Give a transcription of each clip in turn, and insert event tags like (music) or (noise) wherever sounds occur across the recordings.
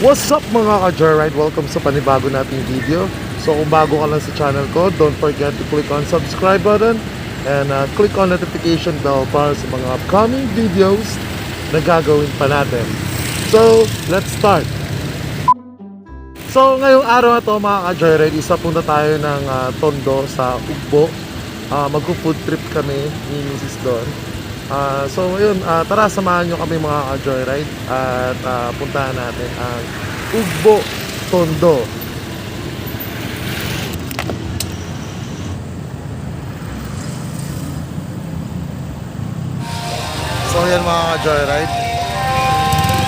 What's up mga ka-Joyride? Welcome sa panibago nating video. So kung bago ka lang sa channel ko, don't forget to click on subscribe button and uh, click on notification bell para sa mga upcoming videos na gagawin pa natin. So, let's start! So ngayong araw na to mga ka-Joyride, isa punta tayo ng uh, Tondo sa Ugbo. Uh, Magpo-food trip kami ni Mrs. Don. Ah, so yun, ah, tara samahan nyo kami mga ka-joyride at ah, puntahan natin ang Ugbo Tondo. So yan mga ka-joyride,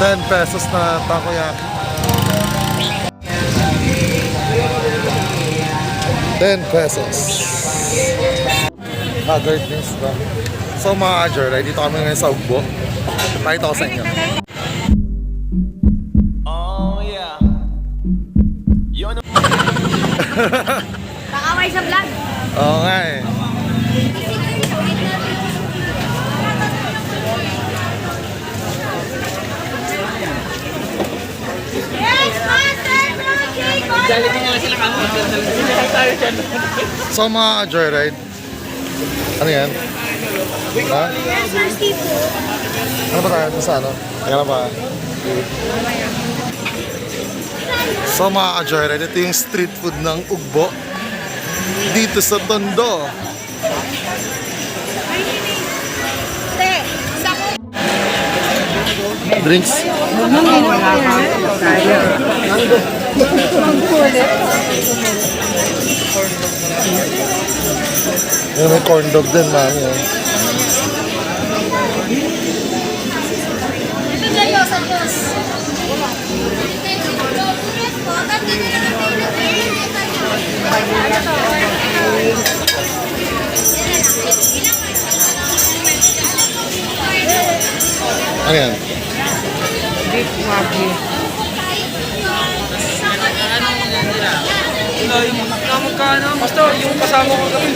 10 pesos na takoyaki. 10 pesos. Haggardness ba? So mga ka-joyride, dito kami ngayon sa Ugbo. Pakita ko sa inyo. Oh yeah. Yun sa vlog. Oo nga eh. So mga ka-joyride, ano yan? Ha? Ano ba tayo? Sa ano? Teka lang pa. So mga ka-joyride, ito yung street food ng Ugbo. Dito sa Tondo. Sako. Drinks. Yan, may corn dog din, mami. oh. Ito dyan yung Santos. Ano yan? Magkano. Basta yung kasama ko kami.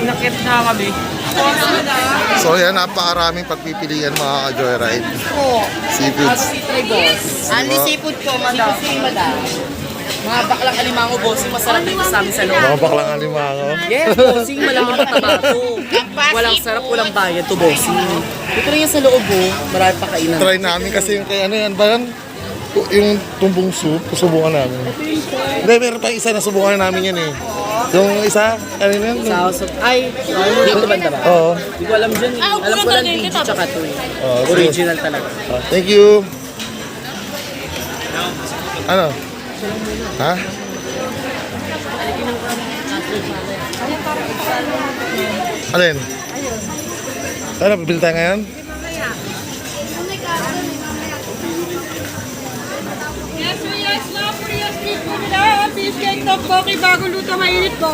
Inakit na kami. So yan, napakaraming pagpipilian mga ka-joyride. Seafoods. Anli seafood ko, madam. madam. Mga baklang alimango, bossing, masarap dito sa amin sa loob. Mga baklang alimango. Yes, bossing, malaking tabato. Walang sarap, walang bayad to, bossing. Dito rin yan sa loob, oh. Marami pa kainan. Try namin kasi yung kay ano yan ba yan? Yung tumbong soup, subukan namin. Hindi, meron pa isa na subukan namin yan eh. Yung isa, ano yun? Sa house of... Ay, dito banda ba? Oo. Hindi ko alam dyan. eh. Alam ko lang BG tsaka to eh. Oh, sige. Original talaga. Ah, Thank you. Ano? Ha? Alin? Ano, bibili tayo ngayon? Fish cake, tteokbokki, bago luto, mainit ko.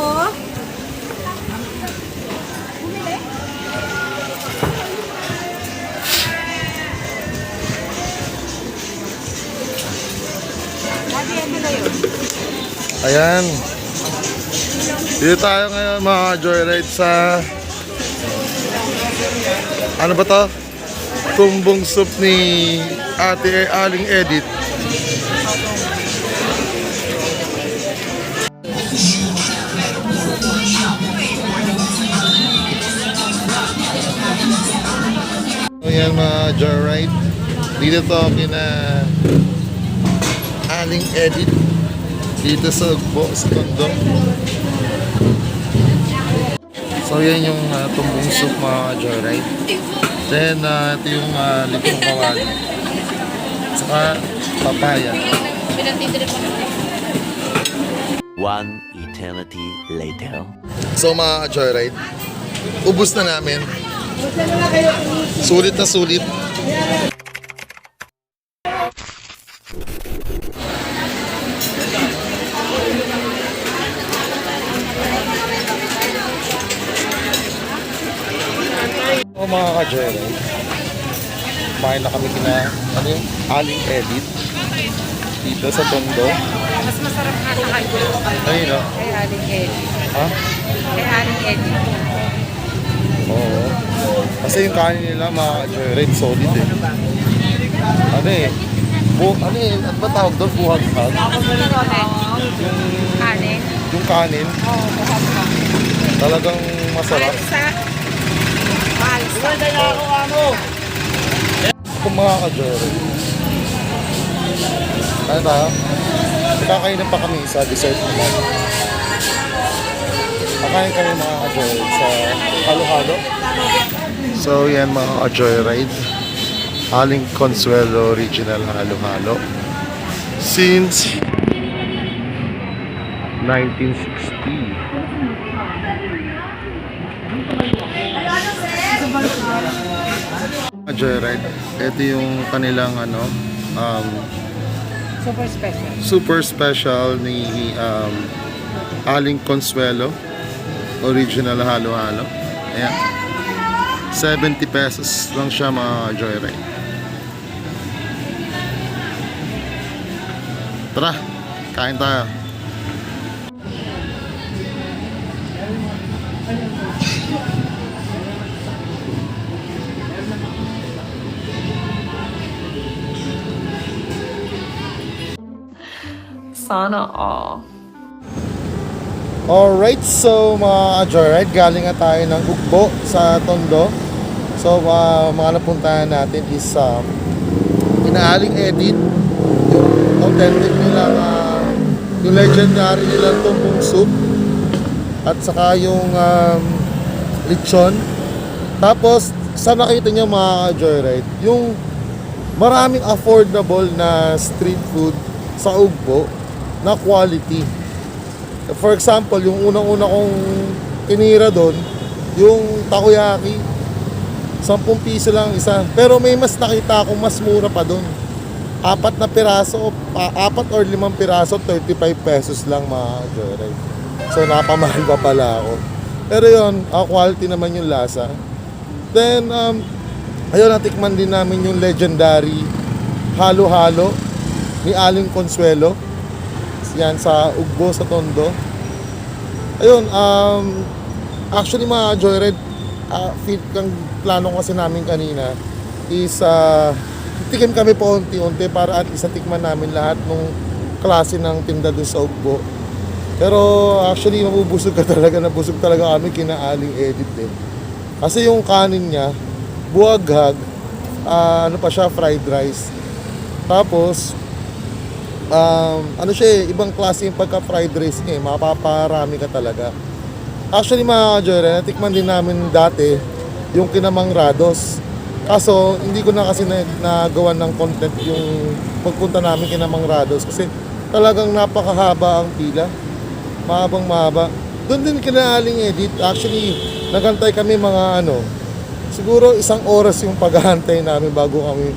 Ayan. Dito tayo ngayon mga joyride sa... Ano ba to? Tumbong soup ni Ate Aling Edit. Dito to kina Aling Edit dito sa Ugbo, sa Tondo. So yan yung uh, tumbong soup mga joyride. Then uh, ito yung uh, lipong kawali. Saka papaya. One eternity later. So mga joyride, ubus na namin. Sulit na sulit. O mga ka-joyride, kumain na kami kina, ano yung, Aling Edit dito sa Tondo. Mas masarap nga sa kayo. Ayun o. Kay Aling Eddie. Ha? Kay Aling Eddie. Oo. Kasi yung kanin nila mga joyride solid eh. Ano eh. ugbo. Ano yun? Ano ba tawag doon? Buhag-hag? Kanin. Yung kanin. Oo, buhat ka. Talagang masarap. Sa Malsa. Kung mga ka-Jory. Ano tayo? Kakainin pa kami sa dessert naman. Kakain kami mga ka-Jory sa halo-halo. So yan mga ka-Joyride. Aling Consuelo Original Halo-Halo. Since 1960. Joyride, ito yung kanilang ano, um, Super special. super special ni um, Aling Consuelo. Original halo-halo. Ayan. 70 pesos lang siya mga joyride tara kain tayo Sana all. Alright, so mga joyride, galing nga tayo ng Ugbo sa Tondo. So uh, mga napuntahan natin is um, inaaling edit, yung authentic nilang, uh, yung legendary nilang tumbong soup, at saka yung um, lechon. Tapos, sa nakita niyo mga joyride, yung maraming affordable na street food sa Ugbo na quality. For example, yung unang-una kong tinira doon, yung takoyaki, 10 piso lang isa. Pero may mas nakita akong mas mura pa doon. Apat na piraso, pa, apat or limang piraso, 35 pesos lang mga joyride. So napamahal pa pala ako. Pero yun, ah, quality naman yung lasa. Then, um, ayun, natikman din namin yung legendary halo-halo ni Aling Consuelo. Yan sa Ugbo sa Tondo. Ayun, um, actually mga joyride, uh, fit kang plano kasi namin kanina is uh, tikim kami po unti-unti para at least tikman namin lahat nung klase ng tinda doon sa Ugbo. Pero actually mabubusog ka (laughs) talaga, nabusog talaga kami kinaaling edit eh. Kasi yung kanin niya, buwaghag, ah, ano pa siya, fried rice. Tapos, um, ano siya eh, ibang klase yung pagka fried rice niya eh, mapaparami ka talaga. Actually mga ka-joyride, natikman din namin dati yung kinamang rados. Kaso, hindi ko na kasi na, nagawa ng content yung pagpunta namin kinamang rados kasi talagang napakahaba ang pila. Mahabang mahaba. Doon din kinaaling edit. Actually, nagantay kami mga ano, siguro isang oras yung paghahantay namin bago kami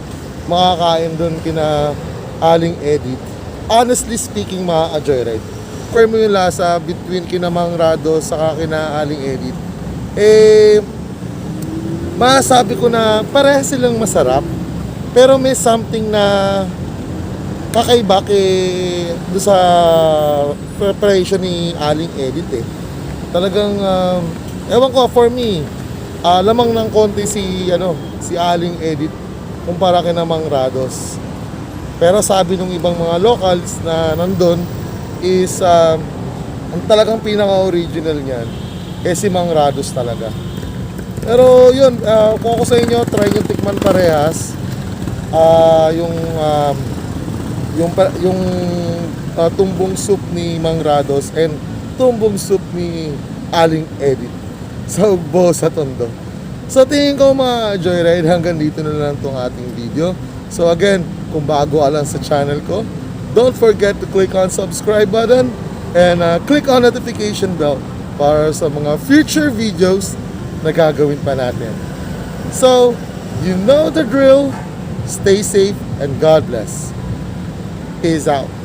makakain doon kina aling edit. Honestly speaking mga ka-joyride, firm yung lasa between kinamang rado sa kina aling edit. Eh, masabi ko na pareha silang masarap pero may something na kakaiba kay do sa preparation ni Aling Edit eh. Talagang um, ewan ko for me ah, lamang ng konti si ano si Aling Edit kumpara kay Mang Rados. Pero sabi ng ibang mga locals na nandun is um, ang talagang pinaka-original niyan eh si Mang Rados talaga. Pero yun, uh, kung ako sa inyo, try nyo tikman parehas. Ah, yung um, yung yung ah, tumbong soup ni Mang Rados and tumbong soup ni Aling Edit (laughs) sa Ugbo sa Tondo. So tingin ko mga joyride hanggang dito na lang tong ating video. So again, kung bago ka lang sa channel ko, don't forget to click on subscribe button and uh, click on notification bell para sa mga future videos na gagawin pa natin. So, you know the drill. Stay safe and God bless. Peace out.